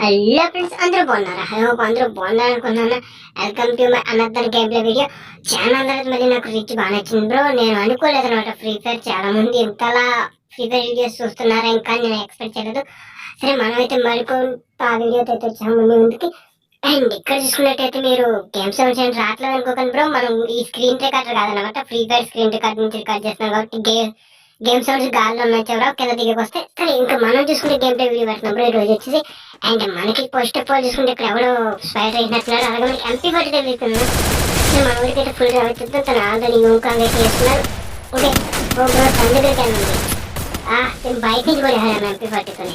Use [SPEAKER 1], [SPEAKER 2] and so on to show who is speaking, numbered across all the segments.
[SPEAKER 1] Hello friends అందరూ బాగున్నారా? Hello అందరూ బాగున్నారు అనుకున్నాను welcome to my another game play video చాలా అందరికి మళ్ళీ నాకు రిచ్ బాగా నచ్చింది బ్రో. నేను అనుకోలేదు అనమాట ఫ్రీ ఫైర్ చాలా మంది ఇంతలా ఫ్రీ ఫైర్ వీడియోస్ చూస్తున్నారా ఇంకా నేను ఎక్స్పెక్ట్ చేయలేదు. సరే మనమైతే మరికొంత ఆ అయితే వచ్చాము మీ ముందుకి. అండ్ ఇక్కడ చూసుకున్నట్టయితే మీరు గేమ్స్ సౌండ్స్ రావట్లేదు అనుకోకండి బ్రో. మనం ఈ స్క్రీన్ రికార్డర్ కాదనమాట ఫ్రీ ఫైర్ స్క్రీన్ రికార్డ్ నుంచి రికార్డ్ చేస్తున్నాం కాబట్టి గేమ్ గేమ్ సౌండ్స్ గాల్లో ఉన్నాయి చెవరా కింద దిగకి వస్తే సరే ఇంకా మనం చూసుకుంటే గేమ్ ప్లే వీడియో పెడుతున్నాం ఈ రోజు వచ్చేసి అండ్ మనకి ఫస్ట్ ఆఫ్ ఆల్ చూసుకుంటే ఇక్కడ ఎవడో స్పైర్ అయినట్టున్నారు అలాగే మనకి ఎంపీ ఫార్టీ తగ్గుతున్నాడు మన ఊరికి అయితే ఫుల్ రావచ్చు తను ఆల్రెడీ ఇంకా వెయిట్ చేస్తున్నారు ఓకే ఓ బ్రో తన దగ్గరికి వెళ్ళండి. నేను బయట నుంచి కూడా వెళ్ళాను ఎంపీ ఫార్టీతోనే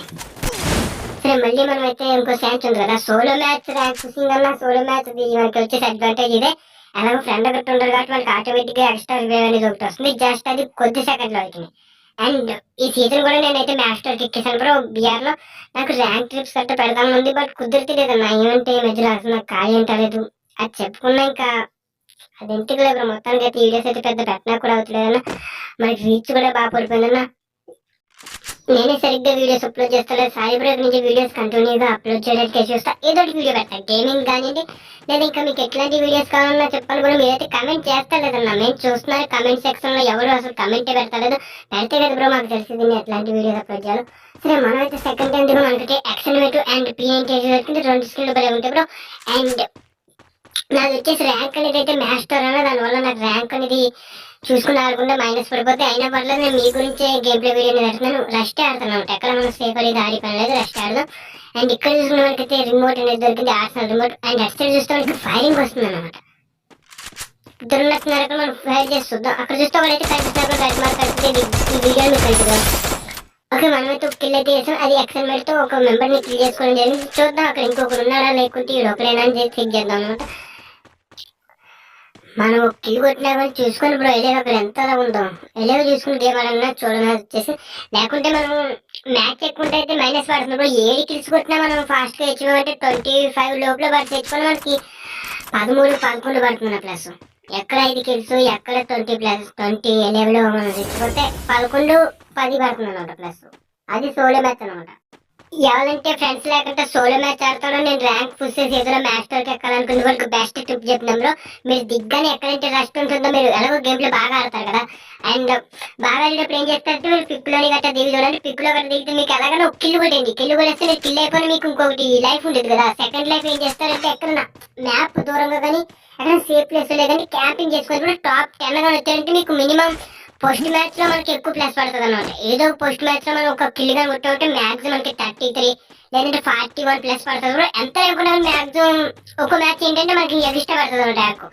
[SPEAKER 1] సరే మళ్ళీ మనం అయితే ఇంకో ఛాన్స్ ఉంది కదా. సోలో మ్యాచ్ ర్యాంక్ అన్న సోలో మ్యాచ్ మనకి వచ్చేసి అడ్వాంటేజ్ ఇదే. అలాగే ఫ్రెండ్ ఒకటి ఉండరు కాబట్టి మనకి ఆటోమేటిక్గా ఎక్స్ట్రా రివైవ్ అనేది ఒకటి వస్తుంది. జస్ట్ అది కొద్ది సెకండ్లో అవుతుంది అండ్ ఈ సీజన్ కూడా నేనైతే మ్యాస్టర్ ఎక్కేసాను బ్రో బిఆర్లో నాకు ర్యాంక్ ట్రిప్స్ గట్రా పెడదాం ఉంది బట్ కుదిరితేలేదన్నా ఏమంటే మధ్యలో అసలు నాకు ఖాళీ అంటలేదు అది చెప్పుకున్నా ఇంకా అది ఎందుకు లేదు బ్రో మొత్తానికి అయితే వీడియోస్ అయితే పెద్ద పెట్టినా కూడా అవుతలేదన్నా. మనకి రీచ్ కూడా బాగా పడిపోయిందన్న. నేనే సరిగ్గా వీడియోస్ అప్లోడ్ చేస్తాను సాయి బ్రేక్ నుంచి వీడియోస్ కంటిన్యూగా అప్లోడ్ చేయడానికి చూస్తా. ఏదో వీడియో పెడతా. గేమింగ్ కానివ్వండి లేదా ఇంకా మీకు ఎట్లాంటి వీడియోస్ కావాలన్నా చెప్పాలి కూడా మీరైతే కమెంట్ చేస్తలేదన్నా. మేము చూస్తున్నారు కమెంట్ సెక్షన్లో ఎవరు అసలు కమెంట్ పెడతలేదు. పెడితే కదా బ్రో మాకు తెలిసింది నేను ఎట్లాంటి వీడియోస్ అప్లోడ్ చేయాలి. సరే మనం అయితే సెకండ్ టైం దిగు మనకైతే ఎక్సలమేట్ అండ్ పిఎన్కేజీ రెండు స్కిల్ బలే ఉంటాయి బ్రో అండ్ నాది వచ్చేసి ర్యాంక్ అనేది అయితే మాస్టర్ అన్న దానివల్ల నాకు ర్యాంక్ అనేది చూసుకుని ఆడకుండా మైనస్ పడిపోతే అయినా పర్లేదు నేను మీ గురించే గేమ్ ప్లే వీడియో పెడుతున్నాను. రస్ట్ ఆడుతున్నాను అనమాట. ఎక్కడ మనం సేఫ్ అనేది ఆడి పని లేదు రస్ట్ ఆడదాం. అండ్ ఇక్కడ చూసుకున్న వాళ్ళకైతే రిమోట్ అనేది దొరికింది ఆర్సనల్ రిమోట్ అండ్ అటు సైడ్ చూస్తే వాళ్ళకి ఫైరింగ్ వస్తుంది అనమాట. ఇద్దరున్నట్టున్నారు మనం ఫైర్ చేసి చూద్దాం. అక్కడ చూస్తే వాళ్ళైతే కనిపిస్తున్నారు రెడ్ మార్క్ కనిపిస్తే ఈ వీడియో మీకు కనిపిద్దాం ఓకే మనమైతే ఒక కిల్ అయితే చేసాం. అది ఎక్సల్మెంట్తో ఒక మెంబర్ని కిల్ చేసుకోవడం జరిగింది. చూద్దాం అక్కడ ఇంకొకరు ఉన్నారా లేకుంటే ఈ లోపలేనా అని చెక్ చేద్దాం అనమాట. మనం ఒక కొట్టినా కానీ చూసుకొని బ్రో. ఎలాగ అక్కడ ఎంత ఉందో. ఎలాగ చూసుకుని గేమ్ అన్నా చూడడం వచ్చేసి లేకుంటే మనం మ్యాచ్ ఎక్కువ ఉంటే అయితే మైనస్ పడుతుంది బ్రో. ఏడు కిల్స్ కొట్టినా మనం ఫాస్ట్గా ట్వంటీ ఫైవ్ లోపల పడి తెచ్చుకొని మనకి. పదమూడు పదకొండు పడుతుంది ప్లస్ ఎక్కడ ఐదు కిల్స్ ఎక్కడ ట్వంటీ ప్లస్ ట్వంటీ లెవెల్ మనం తెచ్చుకుంటే పదకొండు పది పడుతుంది అనమాట ప్లస్ అది సోలో మ్యాచ్ అనమాట ఎవరంటే ఫ్రెండ్స్ లేకుంటే సోలో మ్యాచ్ ఆడతాడో నేను ర్యాంక్ పుష్ చేసి ఏదో మాస్టర్కి ఎక్కాలనుకున్న వాళ్ళకి బెస్ట్ టిప్ చెప్తున్నాం మీరు దిగ్గానే ఎక్కడంటే రస్ట్ ఉంటుందో మీరు ఎలాగో గేమ్లో బాగా ఆడతారు కదా. అండ్ బాగా ఆడేటప్పుడు ఏం చేస్తారంటే మీరు పిక్లోని గట్రా దిగి చూడండి. పిక్లో దిగితే మీకు ఎలాగైనా ఒక కిల్లు కొట్టండి. కిల్లు కొట్టేస్తే మీరు కిల్ అయిపోయిన మీకు ఇంకొకటి లైఫ్ ఉండేది కదా. సెకండ్ లైఫ్ ఏం చేస్తారంటే ఎక్కడ మ్యాప్ దూరంగా కానీ ఎక్కడ సేఫ్ ప్లేస్ కానీ క్యాంపింగ్ చేసుకొని కూడా టాప్ టెన్గా వచ్చారంటే మీకు మినిమం పోస్ట్ మ్యాచ్లో మనకి ఎక్కువ ప్లస్ పడుతుంది అనమాట ఏదో పోస్ట్ మ్యాచ్లో మనం ఒక కిల్గా కొట్టుంటే మ్యాక్సిమం మనకి థర్టీ త్రీ లేదంటే ఫార్టీ వన్ ప్లస్ పడుతుంది కూడా ఎంత లేకుండా మ్యాక్సిమం ఒక మ్యాచ్ ఏంటంటే మనకి ఎగిస్ట్రా పడుతుంది అనమాట యాక్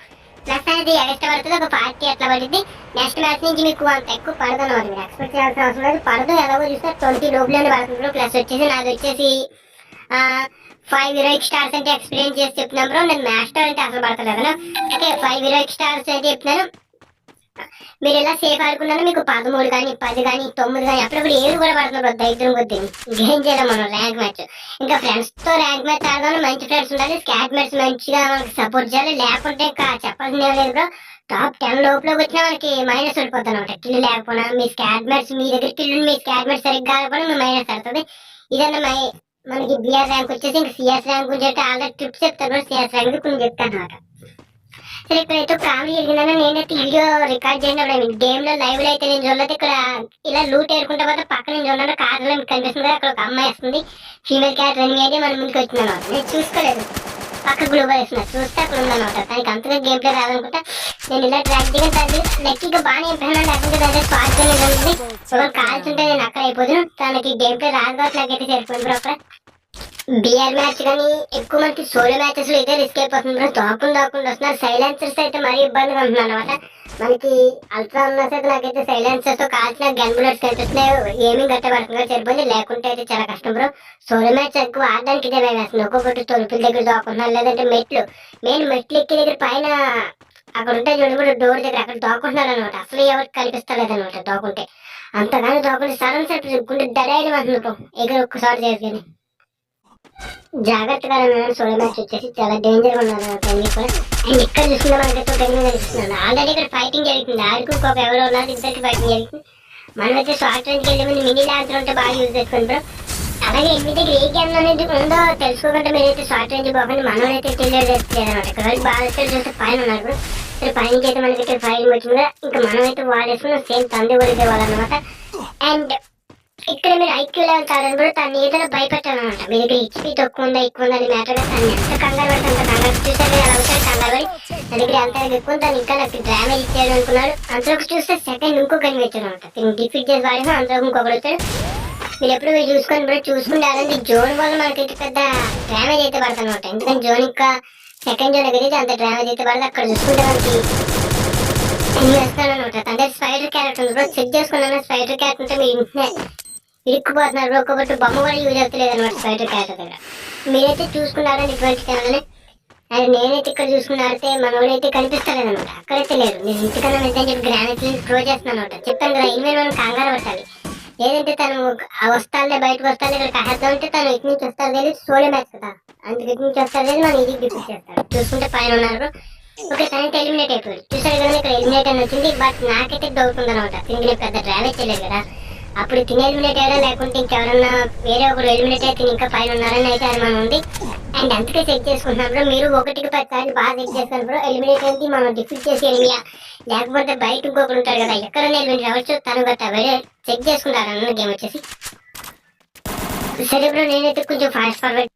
[SPEAKER 1] ప్లస్ అనేది ఎగిస్ట్రా పడుతుంది ఒక ఫార్టీ అట్లా పడుతుంది. నెక్స్ట్ మ్యాచ్ నుంచి మీకు అంత ఎక్కువ పడదు అనమాట మీరు ఎక్స్పెక్ట్ చేయాల్సిన అవసరం లేదు. పడదు ఎలాగో చూస్తే ట్వంటీ లోపలనే పడుతుంది ప్లస్ వచ్చేసి నాది వచ్చేసి ఫైవ్ హీరోయిక్ స్టార్స్ అంటే ఎక్స్పీరియన్స్ చేసి చెప్తున్నాం బ్రో. నేను మాస్టర్ అంటే అసలు పడతలేదు. ఓకే ఫైవ్ హీరోయిక్ స్టార్స్ అంటే చెప్తున్నాను మీరు ఎలా సేఫ్ ఆడుకున్నారో మీకు పదమూడు కానీ పది కానీ తొమ్మిది కానీ అప్పుడప్పుడు ఏడు కూడా పడుతున్నారు దైత్యం కొద్ది గేమ్ చేయడం మనం ర్యాంక్ మ్యాచ్. ఇంకా ఫ్రెండ్స్తో ర్యాంక్ మ్యాచ్ ఆడదాం మంచి ఫ్రెండ్స్ ఉండాలి స్కాట్ మ్యాచ్ మంచిగా మనకి సపోర్ట్ చేయాలి లేకుంటే ఇంకా చెప్పాల్సింది ఏం లేదు బ్రో టాప్ టెన్ లోపల వచ్చినా మనకి మైనస్ పడిపోతుంది అనమాట కిల్లు లేకపోయినా మీ స్కాట్ మ్యాచ్ మీ దగ్గర కిల్లు మీ స్కాట్ మ్యాచ్ సరిగ్గా కాకపోయినా మీ మైనస్ పడుతుంది. ఇదన్నా మై మనకి బిఆర్ ర్యాంక్ వచ్చేసి ఇంకా సిఎస్ ర్యాంక్ గురించి ఆల్రెడీ ట్రిప్ చెప్తారు సిఎస్ ర్యాంక్ కొంచెం చెప్తాను అనమాట సరే ఇక్కడైతే కామెడీ జరిగిందని నేనైతే వీడియో రికార్డ్ చేసినప్పుడు గేమ్లో లైవ్లో అయితే నేను చూడలేదు ఇక్కడ ఇలా లూట్ ఏరుకుంటే పోతే పక్కన నేను చూడలేదు కార్లో మీకు కనిపిస్తుంది అక్కడ ఒక అమ్మాయి వస్తుంది. ఫీమేల్ క్యాట్ రన్నింగ్ అయితే మన ముందుకు వచ్చింది నేను చూసుకోలేదు. పక్క గ్లోబల్ వేస్తున్నా. చూస్తే అక్కడ ఉందన్నమాట. దానికి అంతగా గేమ్ ప్లే రాదనుకుంటా. నేను ఇలా ట్రాక్ దిగిన దాన్ని లక్కీగా బాగానే ఎంపినా లేకుంటే దాని స్పాట్ ఉంది ఒకరు కాల్చుంటే నేను అక్కడ అయిపోతున్నాను తనకి గేమ్ ప్లే రాదు కాబట్టి నాకైతే సరిపోయింది బ్రో అక్కడ బిఆర్ మ్యాచ్ కానీ ఎక్కువ మనకి సోలో మ్యాచెస్లో అయితే రిస్క్ అయిపోతుంది. బ్రో దాకుండా దాకుండా వస్తున్నారు. సైలెన్సర్స్ అయితే మరీ ఇబ్బందిగా ఉంటున్నారు అనమాట మనకి అల్ట్రా ఉన్న అయితే నాకైతే సైలెన్సర్స్తో కాల్చిన గన్ బుల్లెట్స్ కనిపిస్తున్నాయి ఏమీ గట్టబడుతుందో సరిపోయింది లేకుంటే అయితే చాలా కష్టం బ్రో సోలో మ్యాచ్ ఎక్కువ ఆడడానికి ఇదే భయం వేస్తుంది. ఒక్కొక్కటి తొలుపుల దగ్గర దాక్కుంటున్నారు. లేదంటే మెట్లు. మెయిన్ మెట్లు ఎక్కి దగ్గర పైన అక్కడ ఉంటే చూడండి కూడా డోర్ దగ్గర అక్కడ దాక్కుంటున్నారు అనమాట అసలు ఎవరికి కనిపిస్తలేదు అనమాట దాక్కుంటే. అంతగానో దాక్కుంటే సడన్ సెట్ గుండె దడైన అంటున్నారు ఎగురు ఒక్కసారి చేసుకొని జాగ్రత్తగా సోలో మ్యాచ్ వచ్చేసి చాలా డేంజర్ ఉన్నారు పెళ్ళి కూడా. అండ్ ఇక్కడ చూసుకున్న మనకైతే ఒక ఎనిమిది కనిపిస్తున్నాను ఆల్రెడీ ఇక్కడ ఫైటింగ్ జరుగుతుంది. ఆడుకు ఒక ఎవరో ఉన్నారు ఇద్దరికి ఫైటింగ్ జరుగుతుంది. మనం అయితే షార్ట్ రేంజ్కి వెళ్ళే ముందు మినీ ల్యాన్సర్ ఉంటే బాగా యూజ్ చేసుకోండి బ్రో అలాగే ఎనిమిది దగ్గర ఏ గేమ్ అనేది ఉందో తెలుసుకోకుండా మీరైతే షార్ట్ రేంజ్ పోకండి. మనం అయితే క్లియర్ లేదనమాట ఇక్కడ బాగా చూస్తే పైన ఉన్నారు bro. ఇక్కడ పైన అయితే మనకి ఇక్కడ ఫైర్ వచ్చిందా ఇంకా మనం అయితే వాడేసుకున్నాం సేమ్ తండ్రి కూడా వాళ్ళనమాట అండ్ ఇక్కడ మీరు ఐక్యూ లెవెల్ కాదని కూడా తను ఏదైనా భయపెట్టాలన్నమాట. మీ దగ్గర హెచ్పి తక్కువ ఉందా ఎక్కువ ఉందా అని మ్యాటర్గా తను ఎంత కంగారు పడితే అంత కంగారు. చూసాను అలా అవుతాడు కంగారు పడి నా దగ్గర ఎంత ఎక్కువ తను ఇంకా నాకు డ్యామేజ్ ఇచ్చాడు అనుకున్నాడు. అంతలోకి చూస్తే సెకండ్ ఇంకొక వచ్చాడు అనమాట తిని డిఫీట్ చేసి వాడేసి అంతలోకి ఇంకొకరు వచ్చాడు. మీరు ఎప్పుడు మీరు చూసుకొని కూడా చూసుకుంటే జోన్ వల్ల మనకి పెద్ద డ్యామేజ్ అయితే పడుతుంది అనమాట ఎందుకంటే జోన్ ఇంకా సెకండ్ జోన్ ఎగిరితే అంత డ్యామేజ్ అయితే పడదు అక్కడ చూసుకుంటే మనకి ఎన్ని అనమాట అంటే స్పైడర్ క్యారెక్టర్ ఉంది. బ్రో చెక్ చేసుకున్నాను? స్పైడర్ క్యారెక్టర్ ఉంటే మీరు ఇంటనే ఇరుక్కుపోతున్నారు ఒక్కొక్కటి బొమ్మ కూడా యూజ్ అవుతలేదు అనమాట స్పైడర్ క్యారెక్టర్ దగ్గర. మీరైతే చూసుకున్నారని ఇటువంటి ఛానల్ని అది నేనైతే ఇక్కడ చూసుకున్నారైతే మనోడైతే కనిపిస్తలేదు అనమాట. అక్కడైతే లేదు. నేను ఇంటికన్నా నిజం చెప్పి గ్రానైట్ త్రో చేస్తున్నాను అనమాట. చెప్పాను కదా ఇనిమే మనం కంగారు పట్టాలి ఏదంటే తను ఆ వస్తాలే బయటకు వస్తాలే ఇక్కడ కహద్దాం అంటే తను ఇటు నుంచి వస్తారు లేదు సోలే మ్యాచ్ కదా. అందుకు ఇటు నుంచి వస్తారు లేదు మనం ఇది డిఫీట్ చేస్తాడు. చూసుకుంటే పైన ఉన్నారు. ఓకే తనైతే ఎలిమినేట్ అయిపోయాడు. చూసారు కదా ఇక్కడ ఎలిమినేట్ అని వచ్చింది బట్ నాకైతే డౌట్ ఉందన్నమాట. తిరిగి పెద్ద డ్రైవేజ్ చేయలేదు కదా. అప్పుడు తిని ఎలిమినేట్ అయ్యారా? లేకుంటే ఇంకెవరన్నా వేరే ఒకరు ఎలిమినేట్ అయితే ఇంకా పైన ఉన్నారని అయితే అనుమానం ఉంది. అండ్ అందుకే చెక్ చేసుకుంటున్నాం బ్రో. మీరు ఒకటికి పది సార్లు బాగా చెక్ చేస్తాను బ్రో. ఎలిమినేట్ అయితే మనం డిఫీట్ చేసి ఎలిమియా లేకపోతే బయట ఇంకొకరు ఉంటారు కదా ఎక్కడన్నా ఎలిమినేట్ అవ్వచ్చు. తను గట్ట వేరే చెక్ చేసుకుంటారు అన్న గేమ్ వచ్చేసి. సరే బ్రో? నేనైతే కొంచెం ఫాస్ట్ ఫార్వర్డ్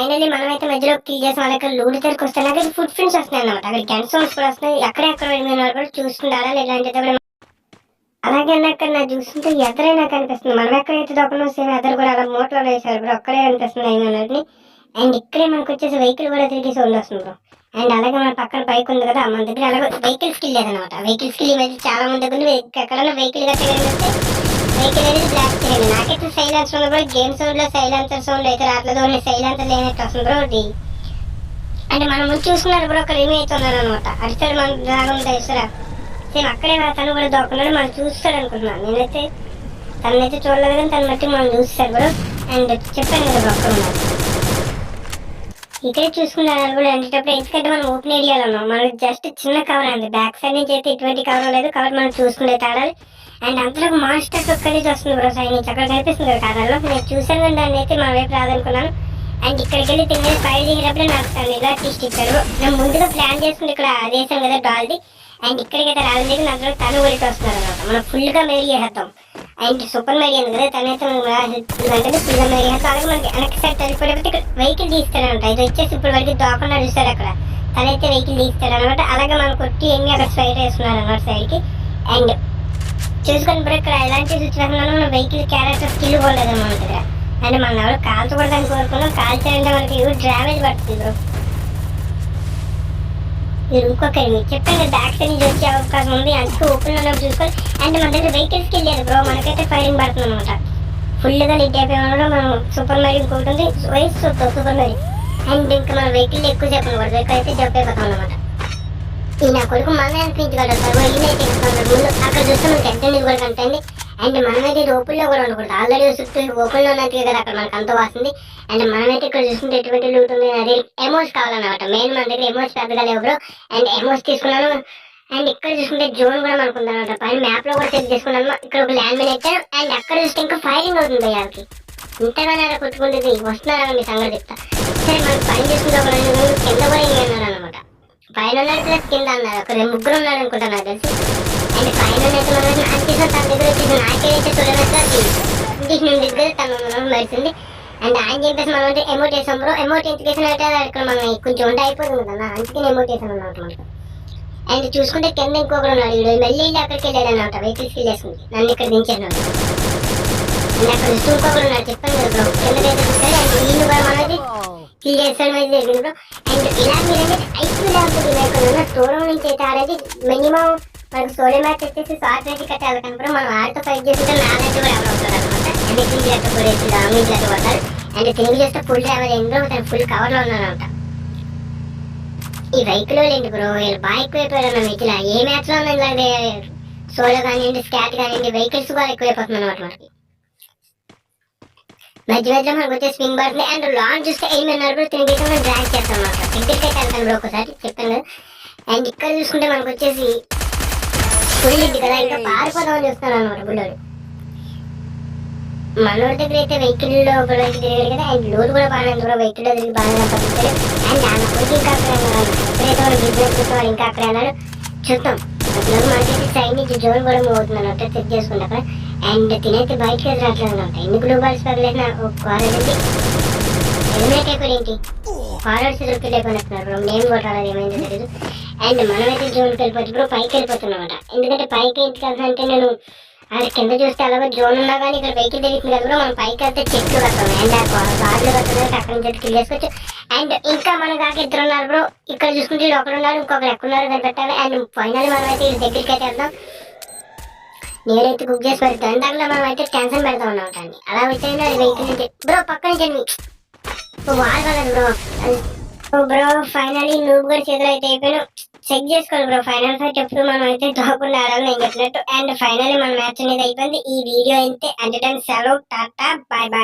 [SPEAKER 1] ఫైనల్లీ మనమైతే మధ్యలో కిల్ చేసాం అలాగే లూడి దగ్గరికి వస్తే అలాగే ఫుడ్ ప్రింట్స్ వస్తున్నాయి అన్నమాట. అక్కడ గన్ కూడా వస్తున్నాయి. ఎక్కడెక్కడ అక్కడ వెళ్ళిన కూడా చూసుకుంటారా ఇలాంటిది కూడా అలాగే అక్కడ నాకు చూస్తుంటే ఎదరే నాకు అనిపిస్తుంది. మనం ఎక్కడైతే దొక్కనో సేమ్ ఎదరు కూడా అలా మూటలో వేసారు బ్రో అక్కడే అనిపిస్తుంది ఏమన్నది అండ్ ఇక్కడే మనకు వచ్చేసి వెహికల్ కూడా తిరిగి సౌండ్ వస్తుంది బ్రో అండ్ అలాగే మన పక్కన బైక్ ఉంది కదా మన దగ్గర అలాగే వెహికల్ స్కిల్ లేదనమాట వెహికల్ స్కిల్ ఈ మధ్య చాలా మంది దగ్గర ఎక్కడైనా వెహికల్ గట్ట వెహికల్ అనేది బ్లాక్ చేయండి నాకైతే సైలెన్స్ ఉంది బ్రో. గేమ్ సౌండ్లో సైలెన్సర్ సౌండ్ అయితే రావట్లేదు. ఓన్లీ సైలెన్సర్ లేనట్టు వస్తుంది బ్రో ఇది అంటే మనం ముందు చూసుకున్నారు బ్రో అక్కడ ఏమి అవుతున్నారు అనమాట అటు సైడ్ మన ఉంటాయి తెలుసురా సేమ్ అక్కడే తను కూడా దొక్కున్నాడు. మనం చూస్తాడు అనుకుంటున్నాను నేనైతే తనైతే చూడలేదు కానీ తను బట్టి మనం చూస్తారు బ్రో. అండ్ చెప్పాను కదా బ్రో అక్కడ ఉన్నారు ఇక్కడే చూసుకున్నారు కూడా. అంటేటప్పుడు ఎందుకంటే మనం ఓపెన్ ఏరియాలో ఉన్నాం. మనకి జస్ట్ చిన్న కవర్ అండి. బ్యాక్ సైడ్ నుంచి అయితే ఎటువంటి కవర్ లేదు. కవర్ మనం చూసుకునే తాడాలి అండ్ అంతలో మాస్టర్ ఒక్కడి నుంచి వస్తుంది బ్రో సైడ్ నుంచి అక్కడ కనిపిస్తుంది కదా. నేను చూసాను కానీ దాన్ని అయితే మా వైపు రాదనుకున్నాను. అండ్ ఇక్కడికి వెళ్ళి తిరిగి ఫైల్ దిగినప్పుడే నాకు తను ఇలా టీస్ట్ ఇచ్చాడు. నేను ముందుగా ప్లాన్ చేసుకుని ఇక్కడ అదేసాం కదా డాల్ది అండ్ ఇక్కడికి అయితే రావడం అందులో తను ఊరికి వస్తున్నారు అనమాట మనం ఫుల్గా మెరీ చేస్తాం అండ్ సూపర్ మెరీ ఉంది కదా తనైతే అంటే ఫుల్గా మెరీ చేస్తాం అలాగే మనకి వెనక్కి సైడ్ తెలిపోయేటప్పుడు ఇక్కడ వెహికల్ తీస్తారనమాట ఇది వచ్చేసి ఇప్పుడు వరకు దోకుండా చూస్తారు అక్కడ. తనైతే వెహికల్ తీస్తారనమాట అలాగే మనం కొట్టి ఎన్ని అక్కడ స్వైట్ వేస్తున్నారు అనమాట సైడ్కి అండ్ చూసుకొని బ్రో ఇక్కడ ఎలాంటి సిచ్యువేషన్లో మన వెహికల్ క్యారెక్టర్ స్కిల్ పోలేదు మన దగ్గర మనం ఎవరు కాల్చకూడదని కోరుకున్నాం. కాల్చాలంటే మనకి డ్యామేజ్ పడుతుంది బ్రో. మీరు ఇంకొకరి మీరు చెప్పండి బ్యాక్ సైడ్ నుంచి వచ్చే అవకాశం ఉంది. అందుకే ఓపెన్ ఉన్నప్పుడు చూసుకొని అండ్ మన దగ్గర వెహికల్స్కి లేదు బ్రో. మనకైతే ఫైరింగ్ పడుతుంది అనమాట ఫుల్గా లిట్ అయిపోయినా మనం సూపర్ మ్యారీ ఇంకొకటి ఉంది. Vice super super Mary and ఇంకా మన వెహికల్ ఎక్కువ సేపు ఎక్కువ అయితే జంప్ అనమాట ఈ నా కొడుకు మనమే అనిపించగలరు సార్ ఈయన ముందు అక్కడ చూస్తే మనకి ఎంత కూడా కంటండి అండ్ మనమైతే ఇది ఓపెన్లో కూడా ఉండకూడదు. ఆల్రెడీ చూస్తే ఓపెన్లో ఉన్నట్టుగా కదా అక్కడ మనకు అంత వస్తుంది అండ్ మనమైతే ఇక్కడ చూస్తుంటే ఎటువంటి ఉంటుంది అదే ఎమోస్ కావాలన్నమాట. మెయిన్ మన దగ్గర ఎమోస్ పెద్దగా లేవు బ్రో అండ్ ఎమోస్ తీసుకున్నాను. అండ్ ఇక్కడ చూసుకుంటే జోన్ కూడా మనకు ఉందన్నమాట. పైన మ్యాప్లో కూడా చెక్ చేసుకున్నాను. ఇక్కడ ఒక ల్యాండ్ మైన్ ఎక్కాను అండ్ అక్కడ చూస్తే ఇంకా ఫైరింగ్ అవుతుంది వాళ్ళకి ఇంతగానే కొట్టుకుంటుంది. వస్తున్నారా మీ సంగతి చెప్తా. సరే మనం పని చేసుకుంటే ఒక రెండు కింద కూడా అనమాట పైన ఉన్నాడు ప్లస్ కింద అన్నారు ఒక ముగ్గురు ఉన్నాడు అనుకుంటా నాకు తెలిసి. అండ్ పైన అయితే మనం అనిపిస్తుంది తన దగ్గర వచ్చేసి నాకేదైతే చూడలేదు నేను దగ్గర తను మనం మరిచింది అండ్ ఆయన చెప్పేసి మనం అంటే ఎమోట్ చేసాం బ్రో ఎమోట్ ఎందుకు వేసినట్టే ఇక్కడ మనం కొంచెం ఉండి అయిపోతుంది కదా. అందుకని ఎమోట్ చేసాం అన్నమాట మనకు అండ్ చూసుకుంటే కింద ఇంకొకరు ఉన్నాడు. వీడు మళ్ళీ వెళ్ళి అక్కడికి వెళ్ళాడు అనమాట వెహికల్స్ వెళ్ళేసుకుంది నన్ను ఇక్కడ దించాను అండ్ అక్కడ చూస్తూ ఇంకొకరు ఉన్నాడు. చెప్పాను కదా బ్రో కిందకైతే చూస్తాడు అండ్ వీళ్ళు కూడా మనది. కిల్ మీద జరిగింది? బ్రో అండ్ ఇలా ఐక్యూ లేకపోతే లేకుండా సోలో నుంచి అయితే ఆడేది మినిమం మనకు సోలో మ్యాచ్ వచ్చేసి షార్ట్ మ్యాచ్ కట్టాలి మనం ఆడితో ఫైట్ చేస్తుంటే నాలెడ్జ్ కూడా ఎవరు అనమాట కొడేసి కొడతారు అండ్ తిరిగి చేస్తే ఫుల్ డ్రైవర్ ఎందుకు తను ఫుల్ కవర్లో ఈ వెహికల్ ఏంటి బ్రో వీళ్ళు బాగా ఎక్కువైపోయారు అన్న వెహికల్ ఏ మ్యాచ్లో సోలో కానివ్వండి స్కాట్ కానివ్వండి వెహికల్స్ కూడా ఎక్కువైపోతుంది అనమాట మనకి మధ్య మధ్యలో మనకు వచ్చే స్వింగ్ పడుతుంది అండ్ లాంగ్ చూస్తే ఎయిమ్ అన్నారు తిరిగి మనం డ్రాగ్ చేస్తాం అనమాట సింగిల్ అయితే వెళ్తాను బ్రో ఒకసారి చెప్పాను కదా. అండ్ ఇక్కడ చూసుకుంటే మనకు వచ్చేసి ఫుల్ ఇది కదా ఇంకా పారిపోదామని చూస్తాను అనమాట బుల్లోడు మనోడి దగ్గర అయితే వెహికల్లో ఒక వెహికల్ తిరిగాడు కదా అండ్ లోడ్ కూడా బాగానే ఉంది వెహికల్లో తిరిగి బాగానే పంపిస్తారు అండ్ ఆ నమ్మకం ఇంకా అక్కడ ఉన్నాడు ఎప్పుడైతే మనం బిజినెస్ చేసేవాడు ఇంకా అక్కడ అన్నాడు చూద్దాం. అసలు మనకి సైడ్ నుంచి జోన్ కూడా మూవ్ అవుతుంది అన్నట్టు చెక్ చేసుకుంటే అక్కడ అండ్ తినైతే బయటకు ఎదురు రావట్లేదు అనమాట ఎన్ని గ్లోబల్స్ పగలేదు ఒక కార్ ఉంది. హెల్మెట్ అయిపోయి ఏంటి? ఫార్వర్డ్స్ దొరికి లేకపోతున్నారు బ్రో నేమ్ కొట్టాలి ఏమైందో తెలియదు అండ్ మనమైతే జోన్కి వెళ్ళిపోతే బ్రో పైకి వెళ్ళిపోతున్నాం అనమాట ఎందుకంటే పైకి ఎందుకు వెళ్తానంటే నేను అది కింద చూస్తే అలాగే జోన్ ఉన్నా కానీ ఇక్కడ వెహికల్ తిరుగుతుంది కదా బ్రో మనం పైకి వెళ్తే చెట్లు కడతాం. అండ్ ఆ కార్లు కడుతున్నారు అక్కడ నుంచి కిల్ చేసుకోవచ్చు అండ్ ఇంకా మన కాక ఇద్దరు ఉన్నారు బ్రో. ఇక్కడ చూసుకుంటే ఒకరు ఉన్నారు ఇంకొకరు ఎక్కడున్నారు కనిపెట్టాలి. అండ్ ఫైనల్ మనం అయితే దగ్గరికి అయితే వెళ్దాం. నేనైతే కుక్ చేసి పెడతాను దాంట్లో మనం అయితే టెన్షన్ పెడతా ఉన్నాం అండి అలా వచ్చేయండి అది వెహికల్ నుంచి బ్రో పక్క నుంచి వాల్ కలదు బ్రో బ్రో ఫైనలీ నువ్వు కూడా చేతులు అయితే అయిపోయాను చెక్ చేసుకోవాలి బ్రో ఫైనల్ ఫైట్ ఎప్పుడు మనం అయితే తోకుండా ఆడాలి నేను చెప్పినట్టు. అండ్ ఫైనల్లీ మన మ్యాచ్ అనేది అయిపోయింది. ఈ వీడియో అయితే ఎంటర్టైన్ సెలవు టాటా బాయ్ బాయ్